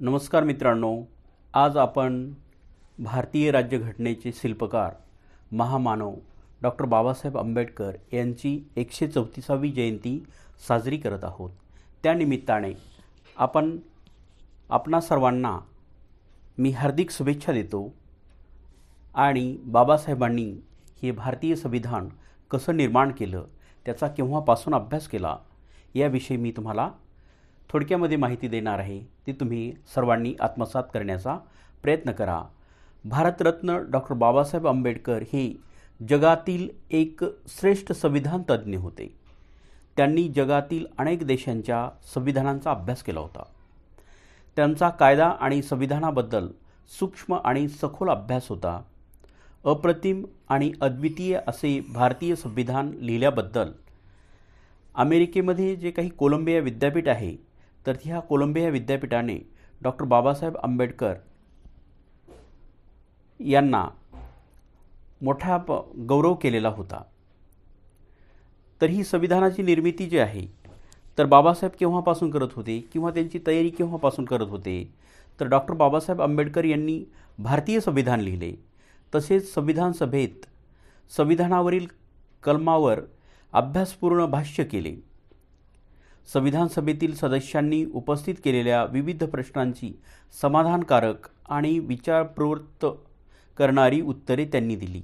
नमस्कार मित्रांनो आज आपण भारतीय राज्यघटनेचे शिल्पकार महामानव डॉक्टर बाबासाहेब आंबेडकर यांची एकशे चौतीसावी जयंती साजरी करत आहोत. त्यानिमित्ताने आपण आपणा सर्वांना मी हार्दिक शुभेच्छा देतो आणि बाबासाहेबांनी हे भारतीय संविधान कसं निर्माण केलं त्याचा केव्हापासून अभ्यास केला याविषयी मी तुम्हाला थोडक्यामध्ये माहिती देणार आहे ती तुम्ही सर्वांनी आत्मसात करण्याचा प्रयत्न करा. भारतरत्न डॉक्टर बाबासाहेब आंबेडकर हे जगातील एक श्रेष्ठ संविधान तज्ज्ञ होते. त्यांनी जगातील अनेक देशांच्या संविधानांचा अभ्यास केला होता. त्यांचा कायदा आणि संविधानाबद्दल सूक्ष्म आणि सखोल अभ्यास होता. अप्रतिम आणि अद्वितीय असे भारतीय संविधान लिहिल्याबद्दल अमेरिकेमध्ये जे काही कोलंबिया विद्यापीठ आहे तर ह्या कोलंबिया विद्यापीठाने डॉक्टर बाबासाहेब आंबेडकर यांना मोठा प गौरव केलेला होता. तर ही संविधानाची निर्मिती जी आहे तर बाबासाहेब केव्हापासून करत होते किंवा त्यांची तयारी केव्हापासून करत होते तर डॉक्टर बाबासाहेब आंबेडकर यांनी भारतीय संविधान लिहिले. तसेच संविधान सभेत संविधानावरील कलमावर अभ्यासपूर्ण भाष्य केले. संविधान सभेतील सदस्यांनी उपस्थित केलेल्या विविध प्रश्नांची समाधानकारक आणि विचारप्रवृत्त करणारी उत्तरे त्यांनी दिली.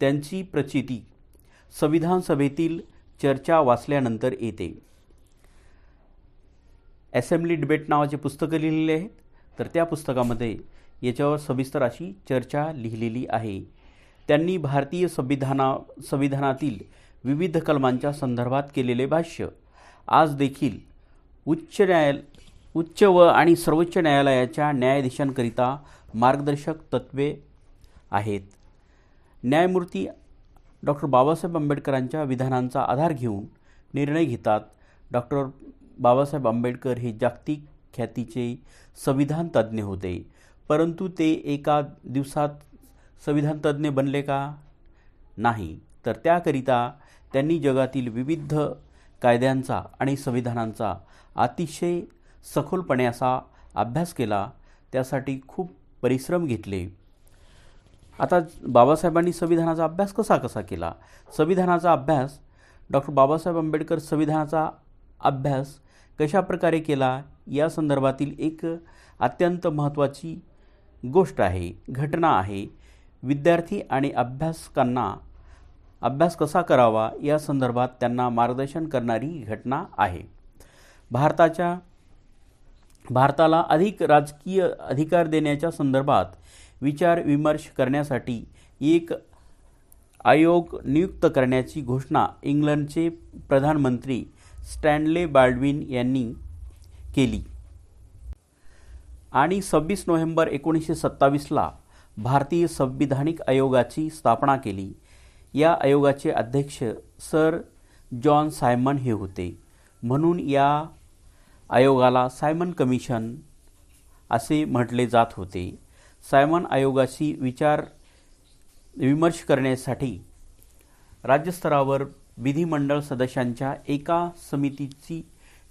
त्यांची प्रचिती संविधान सभेतील चर्चा वाचल्यानंतर येते. असेंब्ली डिबेट नावाचे पुस्तकं लिहिलेले आहेत. तर त्या पुस्तकामध्ये याच्यावर सविस्तर अशी चर्चा लिहिलेली आहे. त्यांनी भारतीय संविधाना संविधानातील विविध कलमांच्या संदर्भात केलेले भाष्य आज देखील उच्च न्यायाल उच्च व आणि सर्वोच्च न्यायालयाच्या न्यायाधीशांकरिता मार्गदर्शक तत्त्वे आहेत. न्यायमूर्ती डॉक्टर बाबासाहेब आंबेडकरांच्या विधानांचा आधार घेऊन निर्णय घेतात. डॉक्टर बाबासाहेब आंबेडकर हे जागतिक ख्यातीचे संविधान तज्ज्ञ होते. परंतु ते एका दिवसात संविधान तज्ज्ञ बनले का? नाही. तर त्याकरिता त्यांनी जगातील विविध कायद्यांचा आणि संविधानांचा अतिशय सखोलपणे असा अभ्यास केला त्यासाठी खूप परिश्रम घेतले. आता बाबासाहेबांनी संविधानाचा अभ्यास कसा कसा केला? संविधानाचा अभ्यास डॉक्टर बाबासाहेब आंबेडकर संविधानाचा अभ्यास कशा प्रकारे केला या संदर्भातील एक अत्यंत महत्त्वाची गोष्ट आहे घटना आहे. विद्यार्थी आणि अभ्यासकांना अभ्यास कसा करावा या संदर्भात त्यांना मार्गदर्शन करणारी घटना आहे. भारताच्या भारताला अधिक राजकीय अधिकार देण्याच्या संदर्भात विचार विमर्श करण्यासाठी एक आयोग नियुक्त करण्याची घोषणा इंग्लंडचे प्रधानमंत्री स्टॅनले बाल्डविन यांनी केली. आणि सव्वीस नोव्हेंबर एकोणीसशे सत्तावीसला भारतीय संविधानिक आयोगाची स्थापना केली. या आयोगाचे अध्यक्ष सर जॉन सायमन हे होते. म्हणून या आयोगाला सायमन कमिशन असे म्हटले जात होते. सायमन आयोगाशी विचार विमर्श करण्यासाठी राज्यस्तरावर विधिमंडळ सदस्यांच्या एका समितीची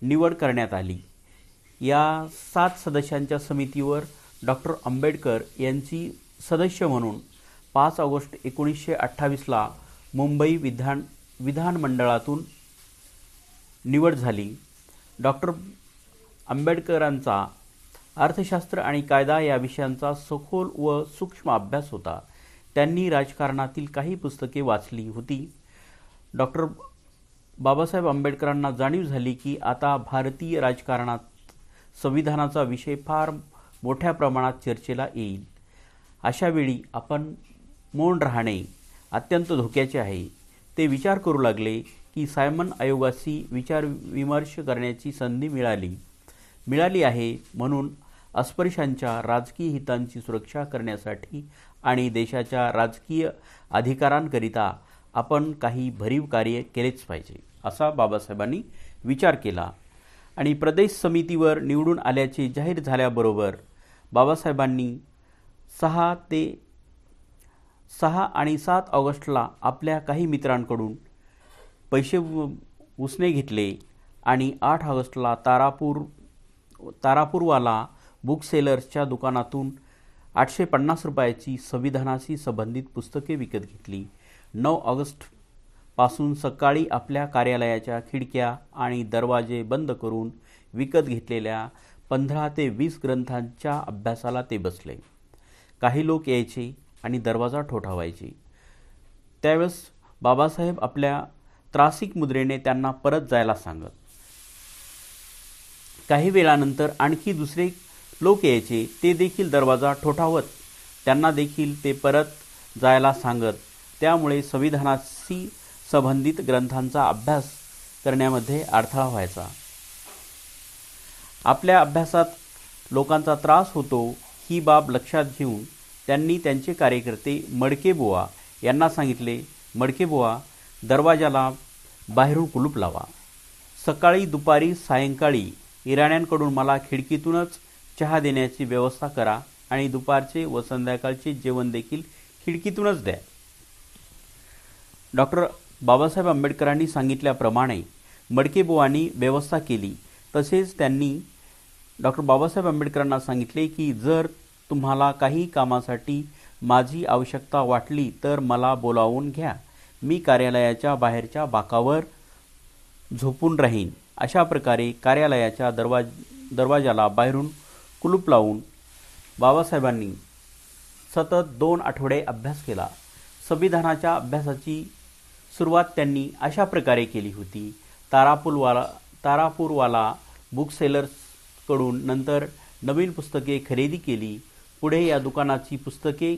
निवड करण्यात आली. या सात सदस्यांच्या समितीवर डॉक्टर आंबेडकर यांची सदस्य म्हणून पाच ऑगस्ट एकोणीसशे अठ्ठावीसला मुंबई विधान विधानमंडळातून निवड झाली. डॉक्टर आंबेडकरांचा अर्थशास्त्र आणि कायदा या विषयांचा सखोल व सूक्ष्म अभ्यास होता. त्यांनी राजकारणातील काही पुस्तके वाचली होती. डॉक्टर बाबासाहेब आंबेडकरांना जाणीव झाली की आता भारतीय राजकारणात संविधानाचा विषय फार मोठ्या प्रमाणात चर्चेला येईल. अशावेळी आपण मौन राहणे अत्यंत धोक्याचे आहे. ते विचार करू लागले की सायमन आयोगाशी विचार विमर्श करण्याची संधी मिळाली. मिळाली आहे म्हणून अस्पृश्यांच्या राजकीय हितांची सुरक्षा करण्यासाठी आणि देशाच्या राजकीय अधिकारांकरिता आपण काही भरीव कार्य केलेच पाहिजे असा बाबासाहेबांनी विचार केला. आणि प्रदेश समितीवर निवडून आल्याचे जाहीर झाल्याबरोबर बाबासाहेबांनी सहा ते सहा आणि सात ऑगस्टला आपल्या काही मित्रांकडून पैसे उसने घेतले आणि आठ ऑगस्टला तारापूर तारापूरवाला बुकसेलर्सच्या दुकानातून आठशे पन्नास रुपयाची संविधानाशी संबंधित पुस्तके विकत घेतली. नऊ ऑगस्टपासून सकाळी आपल्या कार्यालयाच्या खिडक्या आणि दरवाजे बंद करून विकत घेतलेल्या पंधरा ते वीस ग्रंथांच्या अभ्यासाला ते बसले. काही लोक यायचे आणि दरवाजा ठोठावायची. त्यावेळेस बाबासाहेब आपल्या त्रासिक मुद्रेने त्यांना परत जायला सांगत. काही वेळानंतर आणखी दुसरे लोक यायचे ते देखील दरवाजा ठोठावत. त्यांना देखील ते परत जायला सांगत. त्यामुळे संविधानाशी संबंधित ग्रंथांचा अभ्यास करण्यामध्ये अडथळा व्हायचा. आपल्या अभ्यासात लोकांचा त्रास होतो ही बाब लक्षात घेऊन त्यांनी त्यांचे कार्यकर्ते मडकेबुवा यांना सांगितले मडकेबुवा दरवाजाला बाहेरून कुलूप लावा. सकाळी दुपारी सायंकाळी इराण्यांकडून मला खिडकीतूनच चहा देण्याची व्यवस्था करा आणि दुपारचे व संध्याकाळचे जेवण देखील खिडकीतूनच द्या. डॉक्टर बाबासाहेब आंबेडकरांनी सांगितल्याप्रमाणे मडकेबुवांनी व्यवस्था केली. तसेच त्यांनी डॉक्टर बाबासाहेब आंबेडकरांना सांगितले की जर तुम्हाला काही कामासाठी माझी आवश्यकता वाटली तर मला बोलावून घ्या. मी कार्यालयाच्या बाहेरच्या बाकावर झोपून राहीन. अशा प्रकारे कार्यालयाच्या दरवाज दरवाजाला बाहेरून कुलूप लावून बाबासाहेबांनी सतत दोन आठवडे अभ्यास केला. संविधानाच्या अभ्यासाची सुरुवात त्यांनी अशा प्रकारे केली होती. तारापूरवाला तारापूरवाला बुकसेलर्सकडून नंतर नवीन पुस्तके खरेदी केली. पुढे या दुकानाची पुस्तके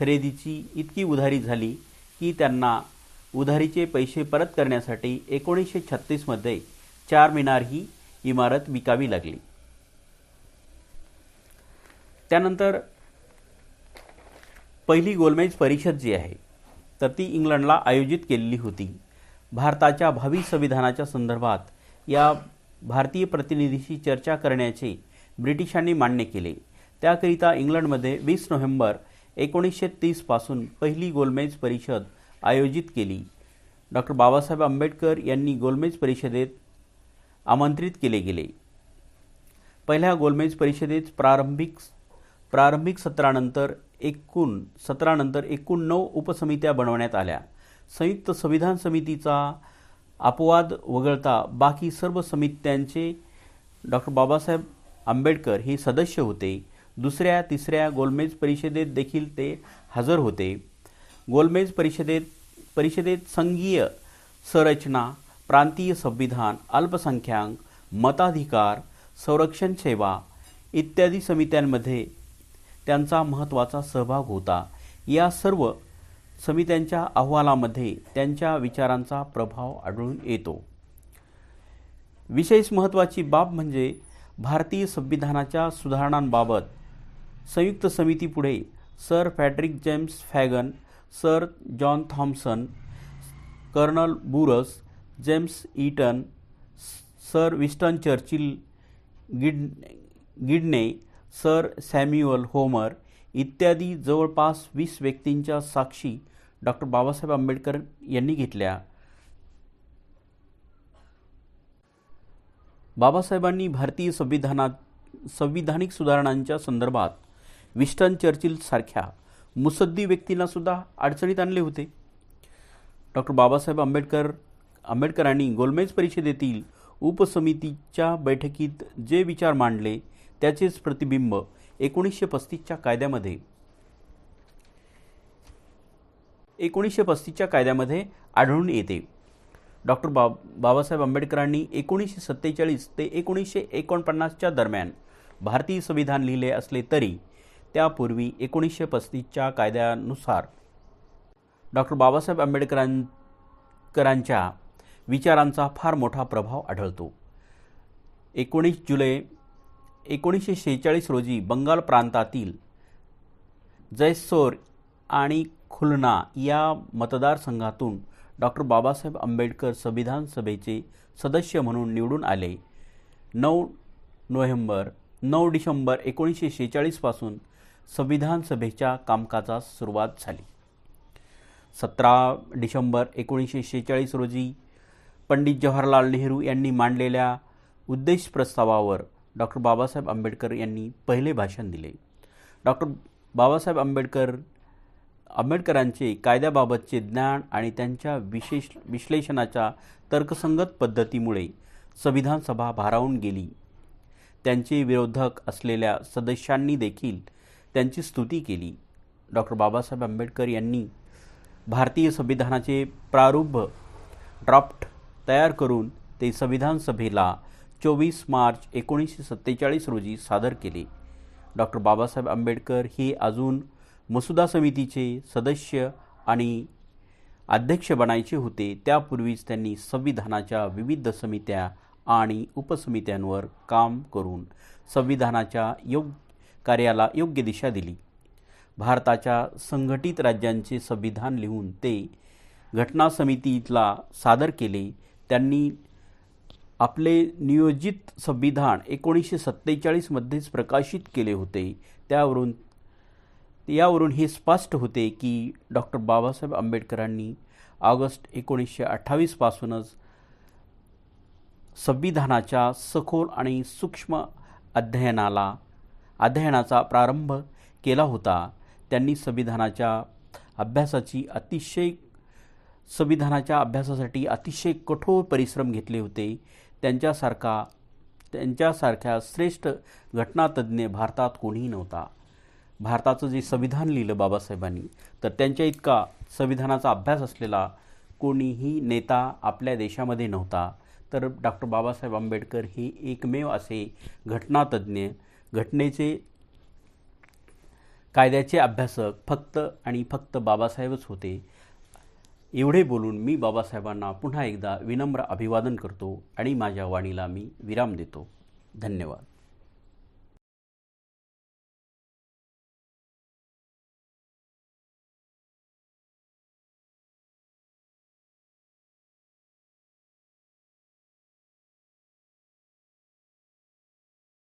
खरेदीची इतकी उधारी झाली की त्यांना उधारीचे पैसे परत करण्यासाठी एकोणीसशे छत्तीसमध्ये चार मिनार ही इमारत विकावी लागली. त्यानंतर पहिली गोलमेज परिषद जी आहे तर ती इंग्लंडला आयोजित केलेली होती. भारताच्या भावी संविधानाच्या संदर्भात या भारतीय प्रतिनिधीशी चर्चा करण्याचे ब्रिटिशांनी मान्य केले. त्याकरिता इंग्लंडमध्ये वीस नोव्हेंबर एकोणीसशे तीसपासून पहिली गोलमेज परिषद आयोजित केली. डॉक्टर बाबासाहेब आंबेडकर यांनी गोलमेज परिषदेत आमंत्रित केले गेले. पहिल्या गोलमेज परिषदेत प्रारंभिक प्रारंभिक सत्रानंतर एकूण सत्रानंतर एकूण नऊ उपसमित्या बनवण्यात आल्या. संयुक्त संविधान समितीचा अपवाद वगळता बाकी सर्व समित्यांचे डॉक्टर बाबासाहेब आंबेडकर हे सदस्य होते. दुसऱ्या तिसऱ्या गोलमेज परिषदेत देखील ते हजर होते. गोलमेज परिषदेत परिषदेत संघीय संरचना प्रांतीय संविधान अल्पसंख्याक मताधिकार संरक्षण सेवा इत्यादी समित्यांमध्ये त्यांचा महत्त्वाचा सहभाग होता. या सर्व समित्यांच्या अहवालामध्ये त्यांच्या विचारांचा प्रभाव आढळून येतो. विशेष महत्त्वाची बाब म्हणजे भारतीय संविधानाच्या सुधारणांबाबत संयुक्त समितीपुढे sir Frederick James Fagan sir John Thompson colonel Burrows James Eton sir Winston Churchill गिड Gidney sir Samuel Homer इत्यादी जवळपास वीस व्यक्तींच्या साक्षी डॉक्टर बाबासाहेब आंबेडकर यांनी घेतल्या. बाबासाहेबांनी भारतीय संविधानात संविधानिक सुधारणांच्या संदर्भात विस्टन चर्चिल सारख्या मुसद्दी व्यक्तींना सुद्धा अडचणीत आणले होते. डॉक्टर बाबासाहेब आंबेडकर आंबेडकरांनी गोलमेज परिषदेतील उपसमितीच्या बैठकीत जे विचार मांडले त्याचेच प्रतिबिंब एकोणीसशे पस्तीसच्या कायद्यामध्ये. एकोणीसशे पस्तीसच्या कायद्यामध्ये आढळून येते. डॉक्टर बा बाबासाहेब आंबेडकरांनी एकोणीसशे सत्तेचाळीस ते एकोणीसशे एकोणपन्नासच्या दरम्यान भारतीय संविधान लिहिले असले तरी त्यापूर्वी एकोणीसशे पस्तीसच्या कायद्यानुसार डॉक्टर बाबासाहेब आंबेडकरांकरांच्या विचारांचा फार मोठा प्रभाव आढळतो. एकोणीस जुलै एकोणीसशे शेहेचाळीस रोजी बंगाल प्रांतातील जयसोर आणि खुलना या मतदारसंघातून डॉक्टर बाबासाहेब आंबेडकर संविधान सभेचे सदस्य म्हणून निवडून आले. नऊ नोव्हेंबर नऊ डिसेंबर एकोणीसशे शेहेचाळीसपासून संविधान सभेच्या कामकाजास सुरुवात झाली. सतरा डिसेंबर एकोणीसशे शेहेचाळीस रोजी पंडित जवाहरलाल नेहरू यांनी मांडलेल्या उद्देश प्रस्तावावर डॉक्टर बाबासाहेब आंबेडकर यांनी पहिले भाषण दिले. डॉक्टर बाबासाहेब आंबेडकर आंबेडकरांचे कायद्याबाबतचे ज्ञान आणि त्यांच्या विशेष विश्लेषणाच्या तर्कसंगत पद्धतीमुळे संविधान सभा भारावून गेली. त्यांचे विरोधक असलेल्या सदस्यांनी देखील त्यांची स्तुती केली. डॉक्टर बाबासाहेब आंबेडकर यांनी भारतीय संविधानाचे प्रारूप ड्राफ्ट तयार करून ते संविधान सभेला चोवीस मार्च एकोणीसशे सत्तेचाळीस रोजी सादर केले. डॉक्टर बाबासाहेब आंबेडकर हे अजून मसुदा समितीचे सदस्य आणि अध्यक्ष बनायचे होते. त्यापूर्वीच त्यांनी संविधानाच्या विविध समित्या आणि उपसमित्यांवर काम करून संविधानाच्या योग कार्याला योग्य दिशा दिली. भारताच्या संघटित राज्यांचे संविधान लिहून ते घटना समितीला सादर केले. त्यांनी आपले नियोजित संविधान एकोणीसशे सत्तेचाळीसमध्येच प्रकाशित केले होते. त्यावरून यावरून हे स्पष्ट होते की डॉक्टर बाबासाहेब आंबेडकरांनी ऑगस्ट एकोणीसशे अठ्ठावीसपासूनच संविधानाच्या सखोल आणि सूक्ष्म अध्ययनाला अध्ययनाचा प्रारंभ केला होता. त्यांनी संविधानाच्या अभ्यासाची अतिशय संविधानाच्या अभ्यासासाठी अतिशय कठोर परिश्रम घेतले होते. त्यांच्यासारखा त्यांच्यासारख्या श्रेष्ठ घटनातज्ज्ञ भारतात कोणीही नव्हता. भारताचं जे संविधान लिहिलं बाबासाहेबांनी तर त्यांच्या इतका संविधानाचा अभ्यास असलेला कोणीही नेता आपल्या देशामध्ये नव्हता. तर डॉक्टर बाबासाहेब आंबेडकर हे एकमेव असे घटनातज्ज्ञ घटनेचे कायद्याचे अभ्यासक फक्त आणि फक्त बाबासाहेबच होते. एवढे बोलून मी बाबासाहेबांना पुन्हा एकदा विनम्र अभिवादन करतो आणि माझ्या वाणीला मी विराम देतो. धन्यवाद.